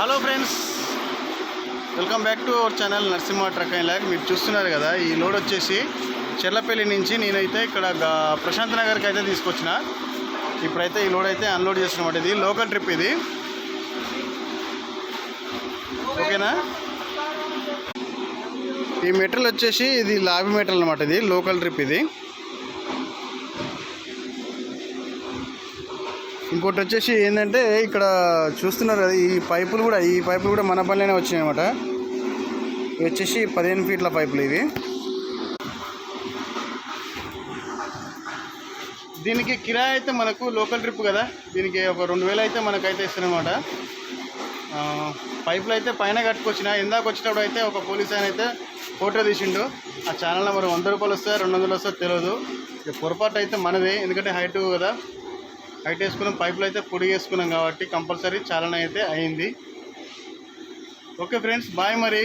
Hello friends welcome back to our channel Narasimha truck and log మీరు చూస్తున్నారు కదా ఈ లోడ్ వచ్చేసి చెర్లపల్లి నుంచి నేనైతే ఇక్కడ ప్రశాంత్ నగర్కి అయితే తీసుకొచ్చిన. ఇప్పుడైతే ఈ లోడ్ అయితే అన్లోడ్ చేస్తున్నమాట ఇది లోకల్ ట్రిప్ ఇది. ఓకేనా? ఈ మెటీరియల్ వచ్చేసి ఇది లాబీ మెటీరియల్ అనమాట ఇది లోకల్ ట్రిప్ ఇది. ఇంకోటి వచ్చేసి ఏంటంటే ఇక్కడ చూస్తున్నారు కదా ఈ పైపులు కూడా ఈ పైపులు కూడా మన పనిలోనే వచ్చినాయి అనమాట ఇవి వచ్చేసి పదిహేను ఫీట్ల పైపులు ఇవి. దీనికి కిరాయి అయితే మనకు లోకల్ ట్రిప్ కదా దీనికి ఒక రెండు వేలు అయితే మనకైతే ఇస్తున్నమాట పైపులు అయితే పైన కట్టుకొచ్చిన ఇందాక వచ్చినప్పుడు అయితే ఒక పోలీస్ ఆయన అయితే ఫోటో తీసిండు. ఆ ఛానల్ నెంబర్ వంద రూపాయలు వస్తాయి రెండు వందలు వస్తాయో తెలియదు ఇక పొరపాటు అయితే మనదే ఎందుకంటే హైట్ కదా. హైట్ వేసుకున్నాం పైపులు అయితే పొడి వేసుకున్నాం కాబట్టి కంపల్సరీ చాలన అయితే అయింది. ఓకే ఫ్రెండ్స్ బాయ్ మరి.